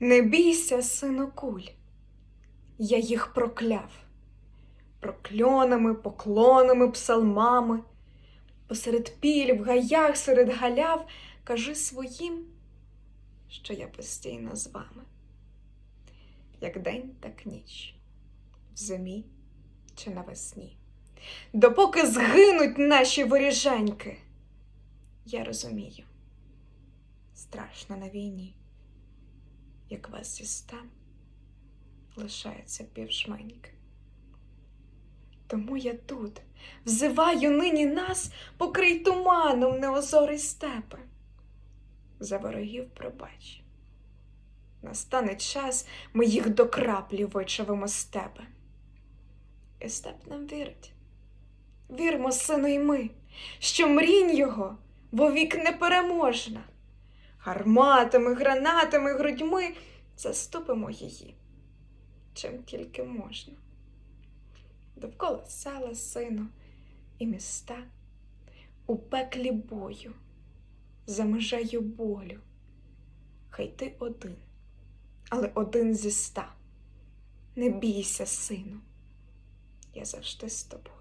Не бійся, сину куль, я їх прокляв, прокльонами, поклонами, псалмами, посеред піль, в гаях, серед галяв, кажи своїм, що я постійно з вами, як день, так ніч, в зимі чи навесні. Допоки згинуть наші воріженьки, я розумію, страшно на війні як вас зі ста лишається півшменьки. Тому я тут взиваю нині нас, покрий туманом неозорий степи. За ворогів пробач. Настане час, ми їх до краплі вичавимо з тебе. І степ нам вірить. Вірмо, сину, і ми, що мрінь його вовік непереможна гарматами, гранатами, грудьми заступимо її, чим тільки можна. Довкола села, сину, і міста у пеклі бою, за межею болю. Хай ти один, але один зі ста. Не бійся, сину, я завжди з тобою.